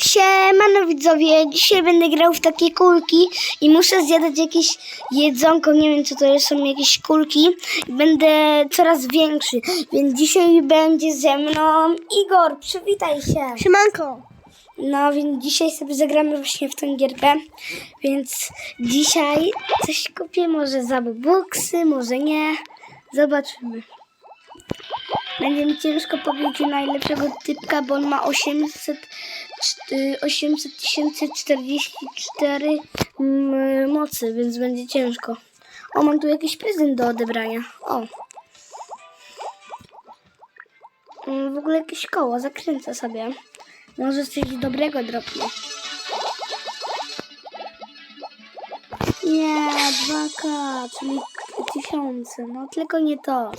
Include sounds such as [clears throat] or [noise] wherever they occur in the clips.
Siemano widzowie, dzisiaj będę grał w takie kulki i muszę zjadać jakieś jedzonko, nie wiem co to jest, są jakieś kulki i będę coraz większy, więc dzisiaj będzie ze mną Igor, przywitaj się. Siemanko. No więc dzisiaj sobie zagramy właśnie w tę gierkę, więc dzisiaj coś kupię, może za buksy, może nie, zobaczymy. Będzie mi ciężko powiedzieć najlepszego typka, bo on ma 800 czt- 800 044 mm, mocy, więc będzie ciężko. O, mam tu jakiś prezent do odebrania. O. Mm, W ogóle jakieś koło, zakręcę sobie. Może coś dobrego dropnie. Nie, 2K, czyli tysiące. No tylko nie to.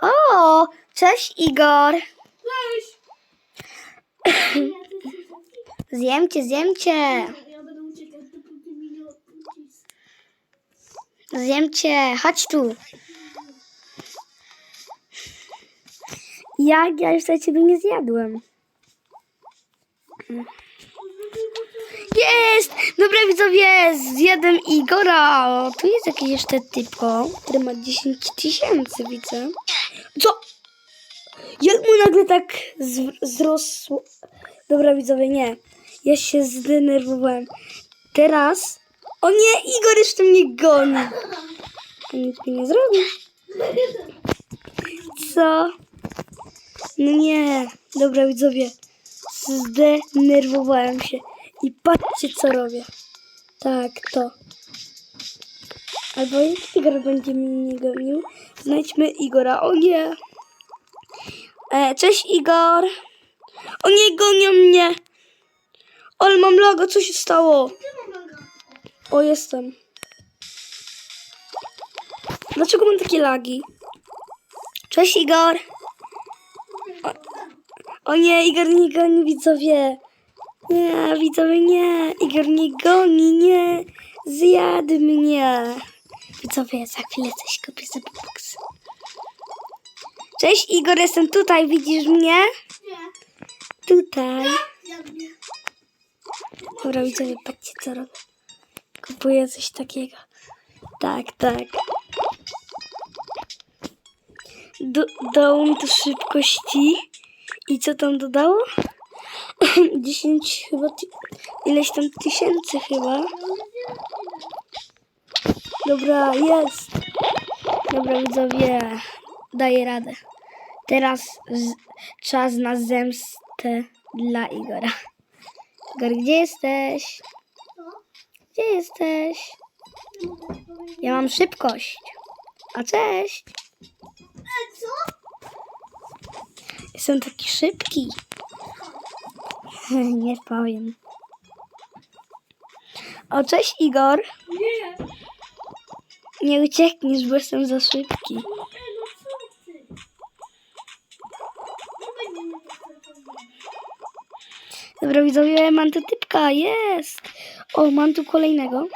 O, cześć Igor. Zjemcie, zjemcie. Odpuścisz. Zjemcie, chodź tu. Jak ja jeszcze ciebie nie zjadłem. Jest! Dobra widzowie, zjadłem Igora. O, Tu jest jakiś jeszcze typko, który ma 10 tysięcy, widzę. Jak mu nagle tak wzrosło? Dobra widzowie, nie. Ja się zdenerwowałem. Teraz... O nie, Igor jeszcze mnie goni. To nic mi nie zrobi. Co? No nie. Dobra widzowie. Zdenerwowałem się. I patrzcie co robię. Tak, to. Albo Igor będzie mnie gonił. Znajdźmy Igora. O nie. E, cześć Igor. O nie, gonią mnie. Ale mam logo, co się stało? O, jestem. Dlaczego mam takie lagi? Cześć Igor. O, o nie, Igor nie goni widzowie. Nie, widzowie nie. Igor nie goni, nie. Zjadł mnie. Widzowie, za chwilę coś kupię sobie box. Cześć Igor, jestem tutaj, widzisz mnie? Nie, Tutaj. Dobra, widzowie, patrzcie co robię. Kupuję coś takiego. Tak, tak. Do, dało mi to szybkości. I co tam dodało? [clears throat] 10 chyba, ileś tam tysięcy chyba. Dobra, jest. Dobra, widzowie, daję radę. Teraz czas na zemstę dla Igora. Igor, gdzie jesteś? Gdzie jesteś? Ja mam szybkość. A cześć. Co? Jestem taki szybki. [laughs] Nie powiem. O, cześć Igor. Nie. Nie uciekniesz, bo jestem za szybki. E, no co ty? Nie będzie mnie tak Dobra, widzowie, mam tu typka, jest. O, mam tu kolejnego.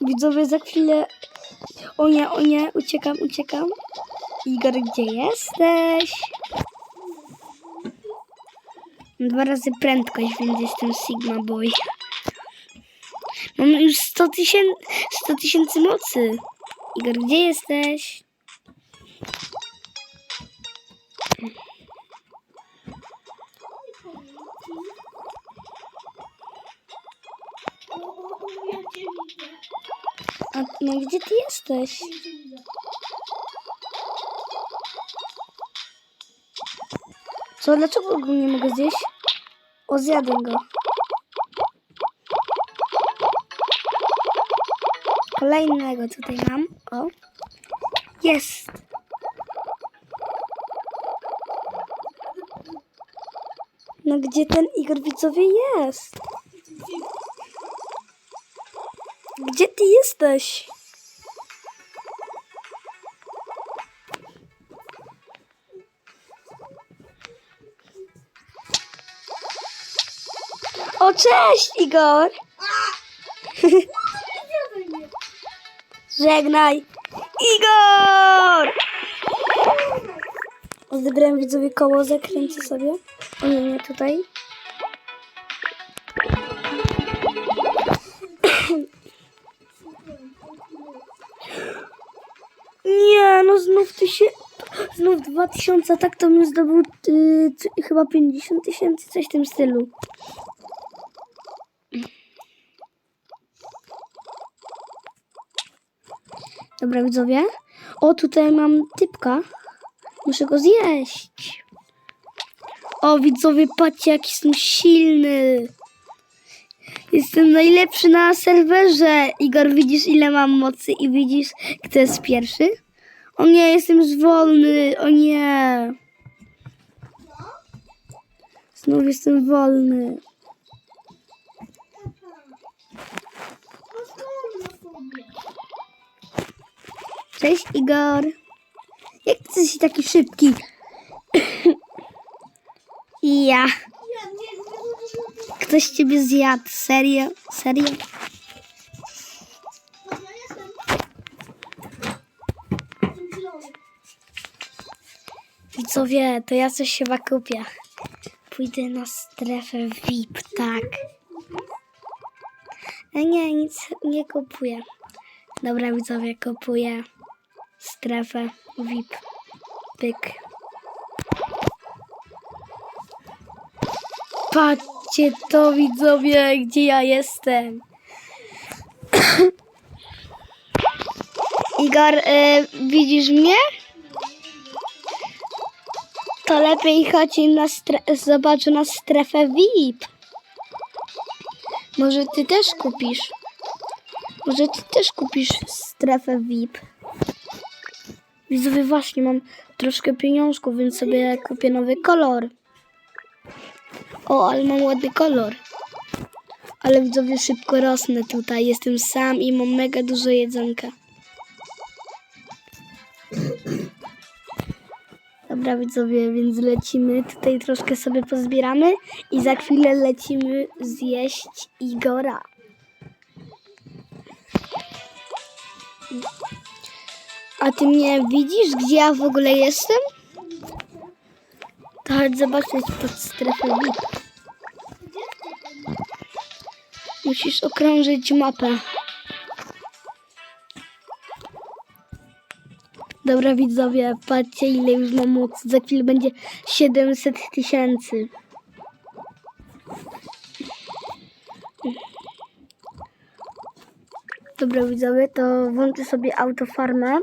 Widzowie, za chwilę... O nie, o nie, uciekam, uciekam. Igor, gdzie jesteś? Dwa razy prędkość, więc jestem Sigma Boy. Mam już 100 tysięcy 100 tysięcy mocy. Igor, gdzie jesteś? A no gdzie ty jesteś? Co, dlaczego go nie mogę zjeść? O, zjadę go. Kolejnego tutaj mam. O. Jest. No gdzie ten Igor widzowie jest? Gdzie ty jesteś? O, cześć Igor! [laughs] Żegnaj! Igor! Zebrałem widzowie koło, zakręcę sobie. O nie, nie tutaj. Nie, no znów ty się... Znów 2000, a tak to bym zdobył y, c- chyba 50 tysięcy, coś w tym stylu. Dobra, widzowie. O, tutaj mam typka. Muszę go zjeść. O, widzowie, patrzcie, jaki jestem silny. Jestem najlepszy na serwerze. Igor, widzisz, ile mam mocy i widzisz, kto jest pierwszy? O nie, jestem już wolny. O nie. Znów jestem wolny. Cześć, Igor. Jak ty jesteś taki szybki? Ja. Ktoś ciebie zjadł. Serio? Serio? Zielony. Widzowie, to ja coś chyba kupię. Pójdę na strefę VIP, tak. E, nie, nic nie kupuję. Dobra, widzowie, kupuję strefę VIP. Pyk. Patrzcie to, widzowie, gdzie ja jestem. [coughs] Igor, y, widzisz mnie? To lepiej chodź na zobacz na strefę VIP. Może ty też kupisz? Może ty też kupisz strefę VIP? Widzowie, właśnie mam troszkę pieniążków, więc sobie kupię nowy kolor. O, ale mam ładny kolor. Ale widzowie, szybko rosnę tutaj. Jestem sam i mam mega dużo jedzonka. Dobra widzowie, więc lecimy. Tutaj troszkę sobie pozbieramy i za chwilę lecimy zjeść Igora. A ty mnie widzisz, gdzie ja w ogóle jestem? Chodź zobaczyć pod strefę VIP. Musisz okrążyć mapę. Dobra widzowie, patrzcie ile już mam mocy. Za chwilę będzie 700 tysięcy. Dobra widzowie, to włączę sobie autofarmę.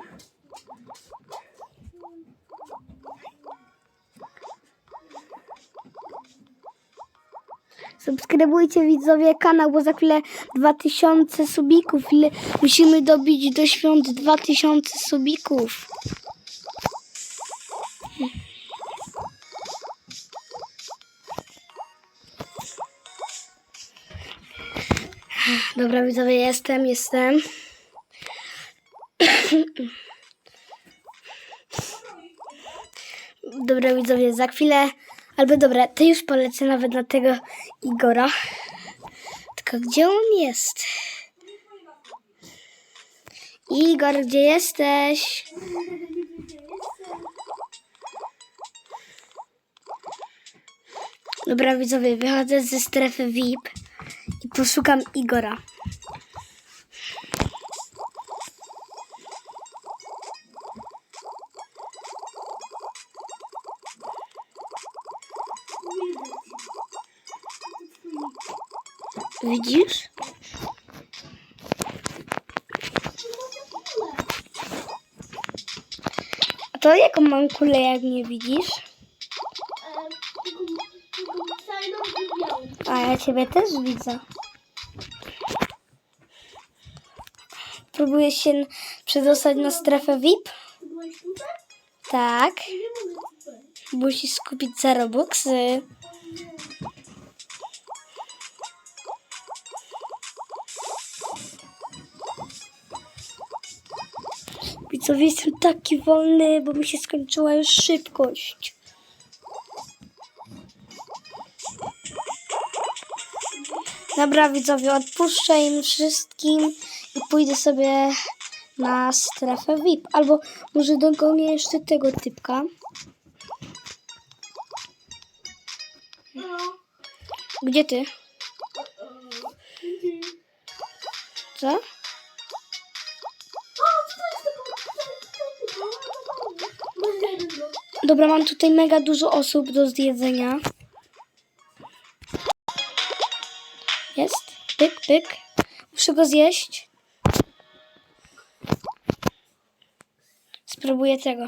Subskrybujcie widzowie kanał, bo za chwilę 2000 subików. Ile musimy dobić do świąt 2000 subików. Dobra widzowie, jestem, jestem. Dobra widzowie, za chwilę, albo dobra, to już polecę nawet na tego Igora. Tylko gdzie on jest? Igor, gdzie jesteś? Dobra widzowie, wychodzę ze strefy VIP i poszukam Igora. Widzisz? A to jaką mam kulę, jak nie widzisz? A ja ciebie też widzę. Próbujesz się przedostać na strefę VIP? Tak. Musisz skupić za Robuxy. Widzowie, jestem taki wolny, bo mi się skończyła już szybkość. Dobra, widzowie, odpuszczę im wszystkim i pójdę sobie na strefę VIP. Albo może dogonię jeszcze tego typka. Gdzie ty? Co? Dobra, mam tutaj mega dużo osób do zjedzenia. Jest. Pyk, pyk. Muszę go zjeść. Spróbuję tego.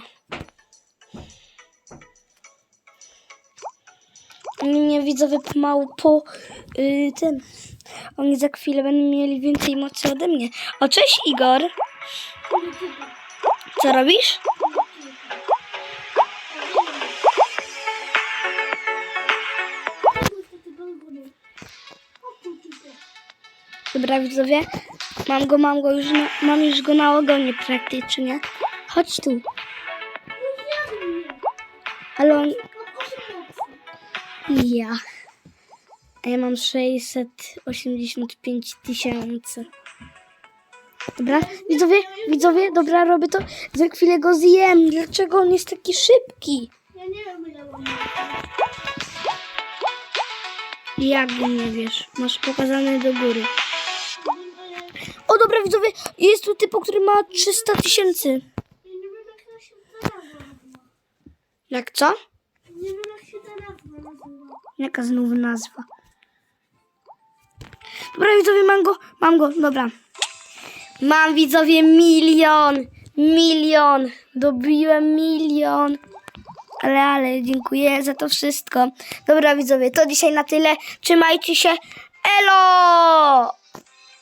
Oni mnie widzowie pomału po yy, tym. Oni za chwilę będą mieli więcej mocy ode mnie. O, cześć Igor. Co robisz? Dobra, widzowie. Mam go, mam go już, na, mam już go na ogonie praktycznie. Chodź tu. Ale on... Ja. A ja mam 685 tysięcy. Dobra, widzowie, widzowie, dobra, robię to. Za chwilę go zjem. Dlaczego on jest taki szybki? Ja nie wiem ile mam. Jak nie wiesz? Masz pokazane do góry. O, dobra, widzowie, jest tu typu, który ma 300 tysięcy. Jak co? Nazwa. Jaka znów nazwa? Dobra, widzowie, mam go, mam go, dobra. Mam, widzowie, milion, milion, dobiłem milion. Ale, ale, dziękuję za to wszystko. Dobra, widzowie, to dzisiaj na tyle. Trzymajcie się. Elo!